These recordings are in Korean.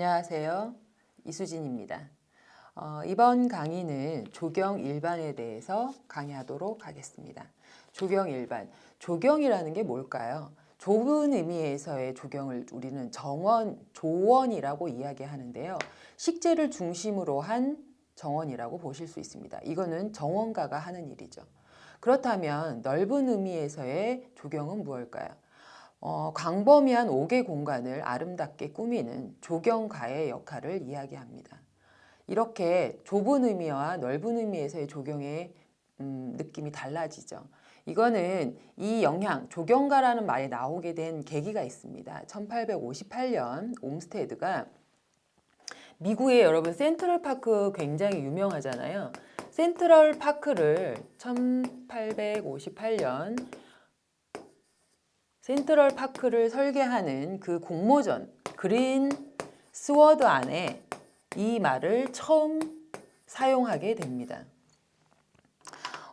안녕하세요. 이수진입니다. 어, 이번 강의는 조경 일반에 대해서 강의하도록 하겠습니다. 조경 일반. 조경이라는 게 뭘까요? 좁은 의미에서의 조경을 우리는 정원, 조원이라고 이야기하는데요. 식재를 중심으로 한 정원이라고 보실 수 있습니다. 이거는 정원가가 하는 일이죠. 그렇다면 넓은 의미에서의 조경은 무엇일까요? 어, 광범위한 옥의 공간을 아름답게 꾸미는 조경가의 역할을 이야기합니다. 이렇게 좁은 의미와 넓은 의미에서의 조경의 음, 느낌이 달라지죠. 이거는 이 영향, 조경가라는 말이 나오게 된 계기가 있습니다. 1858년 옴스테드가 미국의 여러분 센트럴 파크 굉장히 유명하잖아요. 센트럴 파크를 1858년 센트럴 파크를 설계하는 그 공모전 그린 스워드 안에 이 말을 처음 사용하게 됩니다.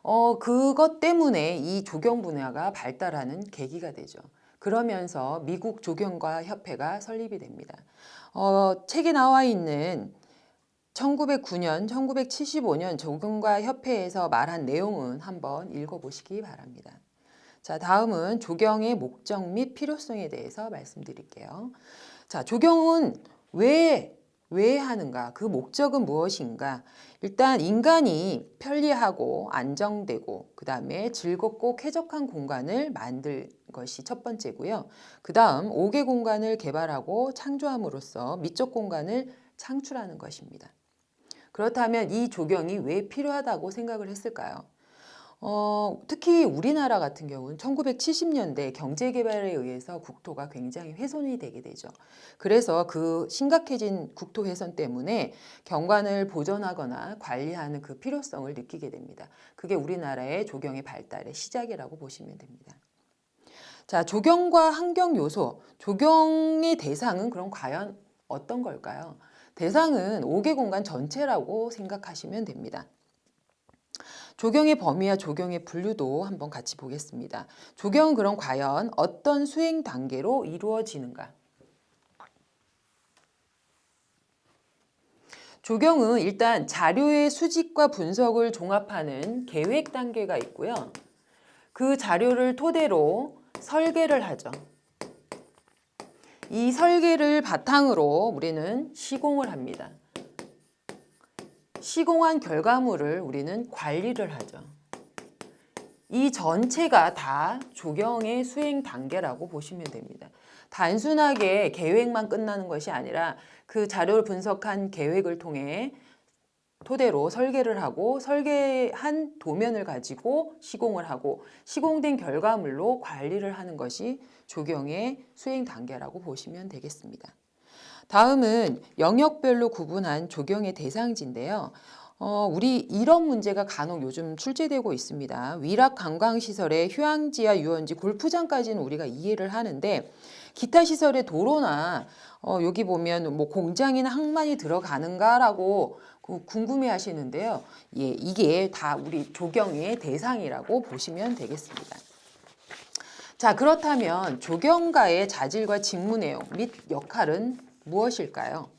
어, 그것 때문에 이 조경 분야가 발달하는 계기가 되죠. 그러면서 미국 조경가 협회가 설립이 됩니다. 어, 책에 나와 있는 1909년, 1975년 조경가 협회에서 말한 내용은 한번 읽어보시기 바랍니다. 자, 다음은 조경의 목적 및 필요성에 대해서 말씀드릴게요. 자, 조경은 왜, 왜 하는가? 그 목적은 무엇인가? 일단 인간이 편리하고 안정되고, 그 다음에 즐겁고 쾌적한 공간을 만들 것이 첫 번째고요. 그 다음, 5개 공간을 개발하고 창조함으로써 미적 공간을 창출하는 것입니다. 그렇다면 이 조경이 왜 필요하다고 생각을 했을까요? 어, 특히 우리나라 같은 경우는 1970년대 경제 개발에 의해서 국토가 굉장히 훼손이 되게 되죠. 그래서 그 심각해진 국토 훼손 때문에 경관을 보존하거나 관리하는 그 필요성을 느끼게 됩니다. 그게 우리나라의 조경의 발달의 시작이라고 보시면 됩니다. 자, 조경과 환경 요소. 조경의 대상은 그럼 과연 어떤 걸까요? 대상은 5개 공간 전체라고 생각하시면 됩니다. 조경의 범위와 조경의 분류도 한번 같이 보겠습니다. 조경은 그럼 과연 어떤 수행 단계로 이루어지는가? 조경은 일단 자료의 수집과 분석을 종합하는 계획 단계가 있고요. 그 자료를 토대로 설계를 하죠. 이 설계를 바탕으로 우리는 시공을 합니다. 시공한 결과물을 우리는 관리를 하죠. 이 전체가 다 조경의 수행 단계라고 보시면 됩니다. 단순하게 계획만 끝나는 것이 아니라 그 자료를 분석한 계획을 통해 토대로 설계를 하고 설계한 도면을 가지고 시공을 하고 시공된 결과물로 관리를 하는 것이 조경의 수행 단계라고 보시면 되겠습니다. 다음은 영역별로 구분한 조경의 대상지인데요. 어, 우리 이런 문제가 간혹 요즘 출제되고 있습니다. 위락 관광시설의 휴양지와 유원지, 골프장까지는 우리가 이해를 하는데 기타 시설의 도로나 어, 여기 보면 뭐 공장이나 항만이 들어가는가라고 궁금해 하시는데요. 예, 이게 다 우리 조경의 대상이라고 보시면 되겠습니다. 자, 그렇다면 조경가의 자질과 직무 내용 및 역할은 무엇일까요?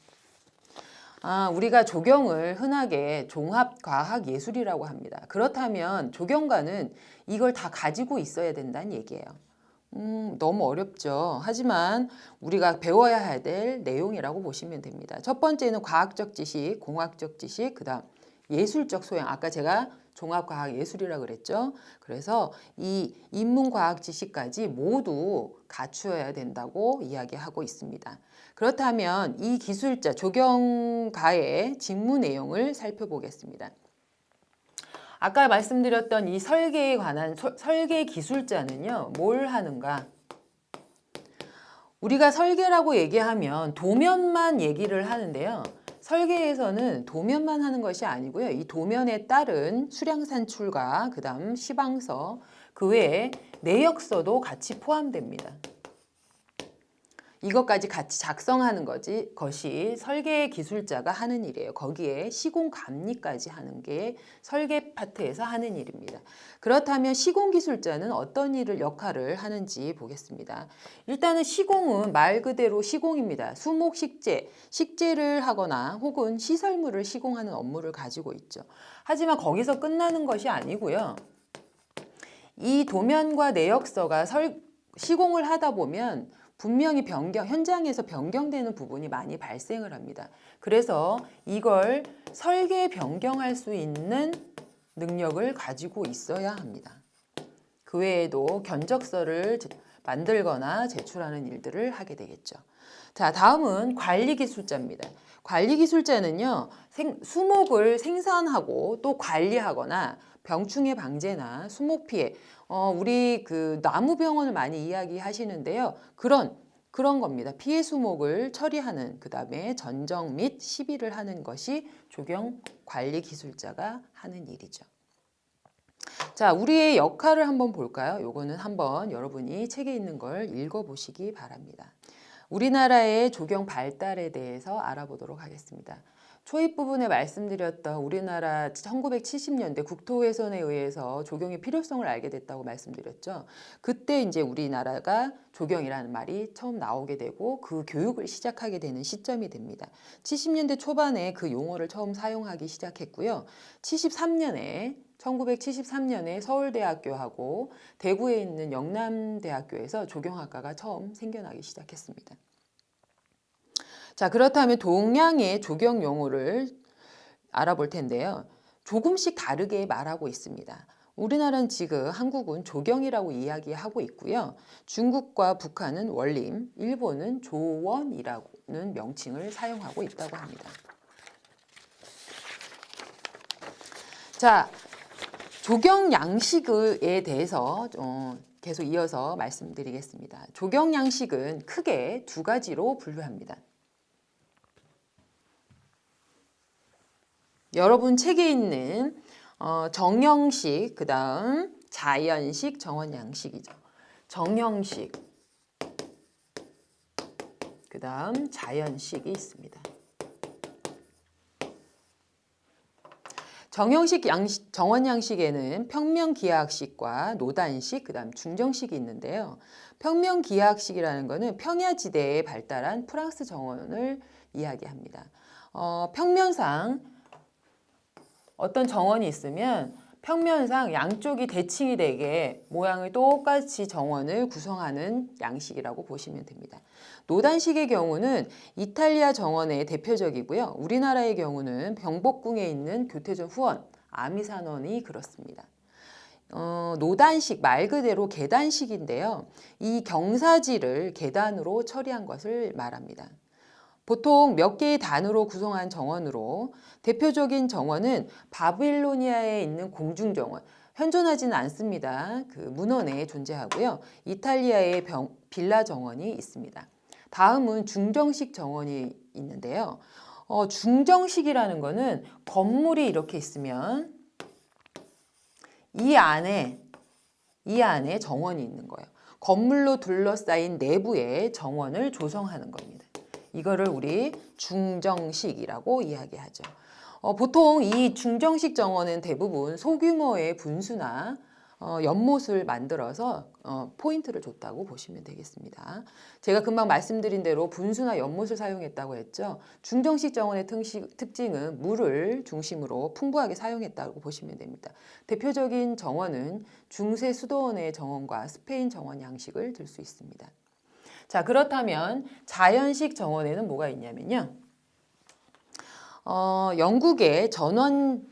아, 우리가 조경을 흔하게 종합과학예술이라고 합니다. 그렇다면 조경가는 이걸 다 가지고 있어야 된다는 얘기예요. 음, 너무 어렵죠. 하지만 우리가 배워야 될 내용이라고 보시면 됩니다. 첫 번째는 과학적 지식, 공학적 지식, 그 다음 예술적 소양. 아까 제가 종합과학예술이라고 그랬죠. 그래서 이 인문과학 지식까지 모두 갖추어야 된다고 이야기하고 있습니다. 그렇다면 이 기술자 조경가의 직무 내용을 살펴보겠습니다. 아까 말씀드렸던 이 설계에 관한 서, 설계 기술자는요, 뭘 하는가? 우리가 설계라고 얘기하면 도면만 얘기를 하는데요. 설계에서는 도면만 하는 것이 아니고요. 이 도면에 따른 수량 산출과 그 다음 시방서, 그 외에 내역서도 같이 포함됩니다. 이것까지 같이 작성하는 거지 것이 설계 기술자가 하는 일이에요. 거기에 시공 감리까지 하는 게 설계 파트에서 하는 일입니다. 그렇다면 시공 기술자는 어떤 일을 역할을 하는지 보겠습니다. 일단은 시공은 말 그대로 시공입니다. 수목 식재, 식재를 하거나 혹은 시설물을 시공하는 업무를 가지고 있죠. 하지만 거기서 끝나는 것이 아니고요. 이 도면과 내역서가 설, 시공을 하다 보면 분명히 변경, 현장에서 변경되는 부분이 많이 발생을 합니다. 그래서 이걸 설계 변경할 수 있는 능력을 가지고 있어야 합니다. 그 외에도 견적서를 제- 만들거나 제출하는 일들을 하게 되겠죠. 자, 다음은 관리기술자입니다. 관리기술자는요, 생, 수목을 생산하고 또 관리하거나 병충해 방제나 수목 피해, 어, 우리 그 나무병원을 많이 이야기하시는데요. 그런 그런 겁니다. 피해 수목을 처리하는 그 다음에 전정 및 시비를 하는 것이 조경 관리 기술자가 하는 일이죠. 자, 우리의 역할을 한번 볼까요? 요거는 한번 여러분이 책에 있는 걸 읽어보시기 바랍니다. 우리나라의 조경 발달에 대해서 알아보도록 하겠습니다. 초입 부분에 말씀드렸던 우리나라 1970년대 국토훼손에 의해서 조경의 필요성을 알게 됐다고 말씀드렸죠. 그때 이제 우리나라가 조경이라는 말이 처음 나오게 되고 그 교육을 시작하게 되는 시점이 됩니다. 70년대 초반에 그 용어를 처음 사용하기 시작했고요. 73년에 1973년에 서울대학교하고 대구에 있는 영남대학교에서 조경학과가 처음 생겨나기 시작했습니다. 자, 그렇다면 동양의 조경 용어를 알아볼 텐데요. 조금씩 다르게 말하고 있습니다. 우리나라는 지금 한국은 조경이라고 이야기하고 있고요. 중국과 북한은 원림, 일본은 조원이라는 명칭을 사용하고 있다고 합니다. 자, 조경 양식에 대해서 어, 계속 이어서 말씀드리겠습니다. 조경 양식은 크게 두 가지로 분류합니다. 여러분 책에 있는 어, 정형식, 그 다음 자연식, 정원양식이죠. 정형식, 그 다음 자연식이 있습니다. 정형식 양식, 정원 양식에는 평면 기하학식과 노단식, 그 다음 중정식이 있는데요. 평면 기하학식이라는 것은 평야지대에 발달한 프랑스 정원을 이야기합니다. 어, 평면상 어떤 정원이 있으면 평면상 양쪽이 대칭이 되게 모양을 똑같이 정원을 구성하는 양식이라고 보시면 됩니다. 노단식의 경우는 이탈리아 정원의 대표적이고요. 우리나라의 경우는 병복궁에 있는 교태전 후원 아미산원이 그렇습니다. 어, 노단식 말 그대로 계단식인데요. 이 경사지를 계단으로 처리한 것을 말합니다. 보통 몇 개의 단으로 구성한 정원으로 대표적인 정원은 바빌로니아에 있는 공중정원. 현존하지는 않습니다. 그 문헌에 존재하고요. 이탈리아의 병, 빌라 정원이 있습니다. 다음은 중정식 정원이 있는데요. 어, 중정식이라는 거는 건물이 이렇게 있으면 이 안에 이 안에 정원이 있는 거예요. 건물로 둘러싸인 내부에 정원을 조성하는 겁니다. 이거를 우리 중정식이라고 이야기하죠. 어, 보통 이 중정식 정원은 대부분 소규모의 분수나 어, 연못을 만들어서 어, 포인트를 줬다고 보시면 되겠습니다. 제가 금방 말씀드린 대로 분수나 연못을 사용했다고 했죠. 중정식 정원의 특식, 특징은 물을 중심으로 풍부하게 사용했다고 보시면 됩니다. 대표적인 정원은 중세 수도원의 정원과 스페인 정원 양식을 들 수 있습니다. 자, 그렇다면 자연식 정원에는 뭐가 있냐면요. 어, 영국의 전원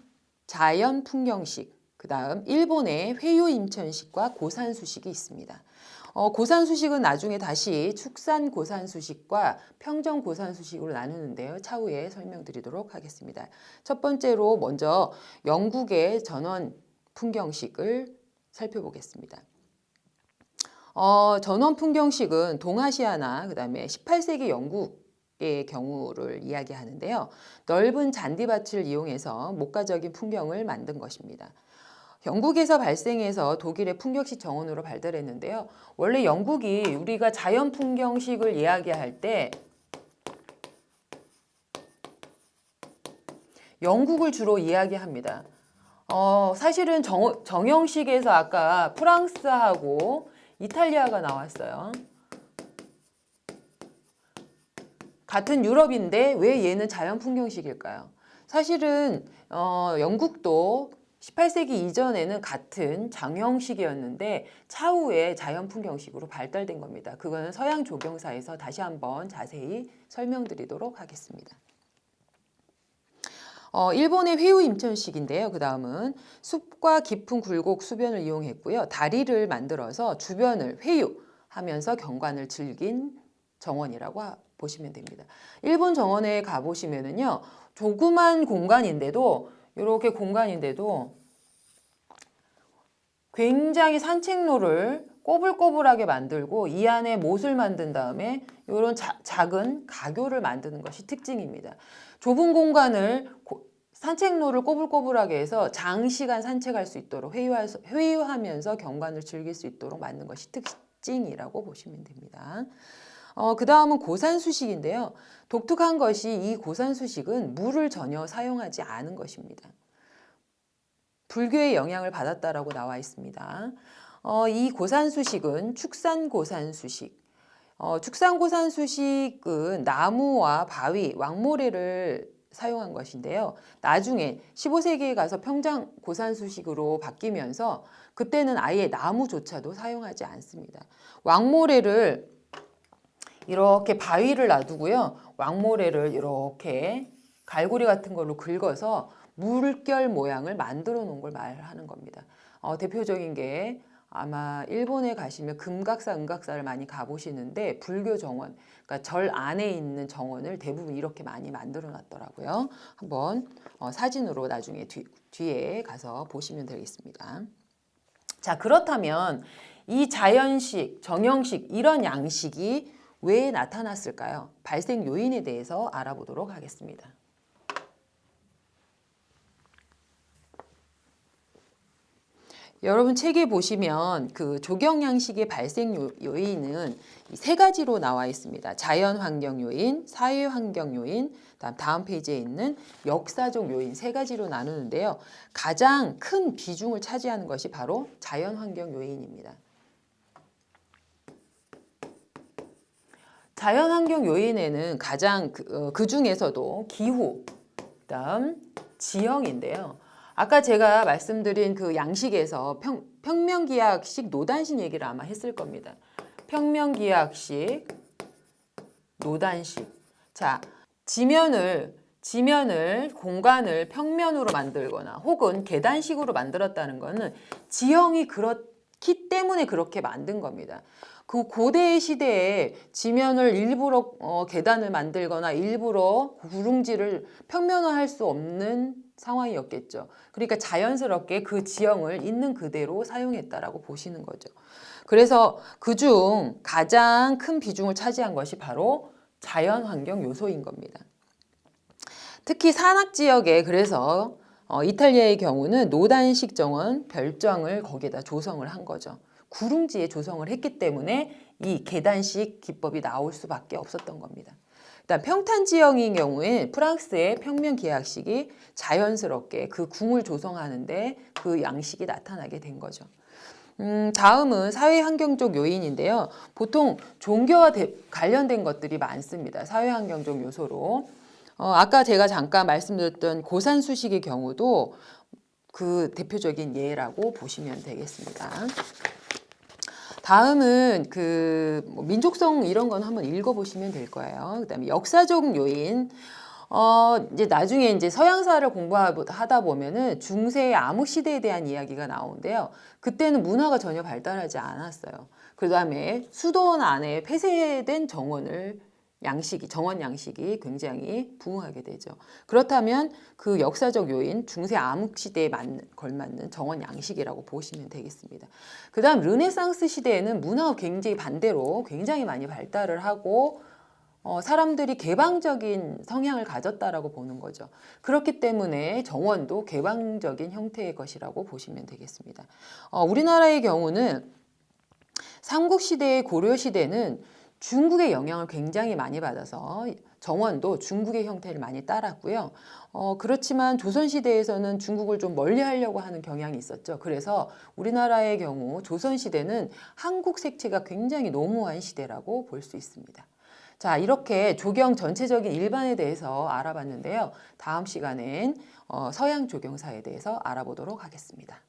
자연 풍경식, 그 다음 일본의 회유 임천식과 고산수식이 있습니다. 어, 고산수식은 나중에 다시 축산 고산수식과 평정 고산수식으로 나누는데요. 차후에 설명드리도록 하겠습니다. 첫 번째로 먼저 영국의 전원 풍경식을 살펴보겠습니다. 어, 전원 풍경식은 동아시아나 그다음에 18세기 영국 의 경우를 이야기하는데요. 넓은 잔디밭을 이용해서 목가적인 풍경을 만든 것입니다. 영국에서 발생해서 독일의 풍경식 정원으로 발달했는데요. 원래 영국이 우리가 자연 풍경식을 이야기할 때 영국을 주로 이야기합니다. 어, 사실은 정, 정형식에서 아까 프랑스하고 이탈리아가 나왔어요. 같은 유럽인데 왜 얘는 자연 풍경식일까요? 사실은 어, 영국도 18세기 이전에는 같은 장형식이었는데 차후에 자연 풍경식으로 발달된 겁니다. 그거는 서양 조경사에서 다시 한번 자세히 설명드리도록 하겠습니다. 어, 일본의 회유 임천식인데요. 그 다음은 숲과 깊은 굴곡 수변을 이용했고요. 다리를 만들어서 주변을 회유하면서 경관을 즐긴 정원이라고 하- 보시면 됩니다. 일본 정원에 가보시면은요. 조그만 공간인데도 이렇게 공간인데도 굉장히 산책로를 꼬불꼬불하게 만들고 이 안에 못을 만든 다음에 이런 자- 작은 가교를 만드는 것이 특징입니다. 좁은 공간을 고- 산책로를 꼬불꼬불하게 해서 장시간 산책할 수 있도록 회유할 수- 회유하면서 경관을 즐길 수 있도록 만든 것이 특징이라고 보시면 됩니다. 어, 그 다음은 고산수식인데요. 독특한 것이 이 고산수식은 물을 전혀 사용하지 않은 것입니다. 불교의 영향을 받았다라고 나와 있습니다. 어, 이 고산수식은 축산고산수식. 어, 축산고산수식은 나무와 바위, 왕모래를 사용한 것인데요. 나중에 15세기에 가서 평장 고산수식으로 바뀌면서 그때는 아예 나무조차도 사용하지 않습니다. 왕모래를 이렇게 바위를 놔두고요. 왕모래를 이렇게 갈고리 같은 걸로 긁어서 물결 모양을 만들어 놓은 걸 말하는 겁니다. 어, 대표적인 게 아마 일본에 가시면 금각사, 은각사를 많이 가보시는데 불교 정원, 그러니까 절 안에 있는 정원을 대부분 이렇게 많이 만들어 놨더라고요. 한번 어, 사진으로 나중에 뒤, 뒤에 가서 보시면 되겠습니다. 자, 그렇다면 이 자연식, 정형식 이런 양식이 왜 나타났을까요? 발생 요인에 대해서 알아보도록 하겠습니다. 여러분 책에 보시면 그 조경 양식의 발생 요- 요인은 이세 가지로 나와 있습니다. 자연 환경 요인, 사회 환경 요인, 다음 다음 페이지에 있는 역사적 요인 세 가지로 나누는데요. 가장 큰 비중을 차지하는 것이 바로 자연 환경 요인입니다. 자연 환경 요인에는 가장 그, 어, 그 중에서도 기후, 그다음 지형인데요. 아까 제가 말씀드린 그 양식에서 평, 평면기하학식 노단식 얘기를 아마 했을 겁니다. 평면기하학식 노단식. 자, 지면을 지면을 공간을 평면으로 만들거나 혹은 계단식으로 만들었다는 것은 지형이 그렇기 때문에 그렇게 만든 겁니다. 그 고대 시대에 지면을 일부러 어, 계단을 만들거나 일부러 구릉지를 평면화할 수 없는 상황이었겠죠. 그러니까 자연스럽게 그 지형을 있는 그대로 사용했다라고 보시는 거죠. 그래서 그 중 가장 큰 비중을 차지한 것이 바로 자연 환경 요소인 겁니다. 특히 산악 지역에 그래서 어, 이탈리아의 경우는 노단식 정원 별장을 거기에다 조성을 한 거죠. 구릉지에 조성을 했기 때문에 이 계단식 기법이 나올 수밖에 없었던 겁니다. 일단 평탄 지형인 경우에 프랑스의 평면 기하학식이 자연스럽게 그 궁을 조성하는데 그 양식이 나타나게 된 거죠. 음, 다음은 사회 환경적 요인인데요. 보통 종교와 대- 관련된 것들이 많습니다. 사회 환경적 요소로. 어, 아까 제가 잠깐 말씀드렸던 고산 수식의 경우도 그 대표적인 예라고 보시면 되겠습니다. 다음은 그뭐 민족성 이런 건 한번 읽어보시면 될 거예요. 그다음에 역사적 요인. 어 이제 나중에 이제 서양사를 공부하다 보면은 중세의 암흑 시대에 대한 이야기가 나오는데요. 그때는 문화가 전혀 발달하지 않았어요. 그 다음에 수도원 안에 폐쇄된 정원을 양식이 정원 양식이 굉장히 부흥하게 되죠. 그렇다면 그 역사적 요인 중세 암흑 시대에 맞는 걸맞는 정원 양식이라고 보시면 되겠습니다. 그다음 르네상스 시대에는 문화가 굉장히 반대로 굉장히 많이 발달을 하고 어, 사람들이 개방적인 성향을 가졌다라고 보는 거죠. 그렇기 때문에 정원도 개방적인 형태의 것이라고 보시면 되겠습니다. 어, 우리나라의 경우는 삼국시대의 고려시대는 중국의 영향을 굉장히 많이 받아서 정원도 중국의 형태를 많이 따랐고요. 어, 그렇지만 조선시대에서는 중국을 좀 멀리 하려고 하는 경향이 있었죠. 그래서 우리나라의 경우 조선시대는 한국 색채가 굉장히 노무한 시대라고 볼 수 있습니다. 자, 이렇게 조경 전체적인 일반에 대해서 알아봤는데요. 다음 시간엔 어, 서양 조경사에 대해서 알아보도록 하겠습니다.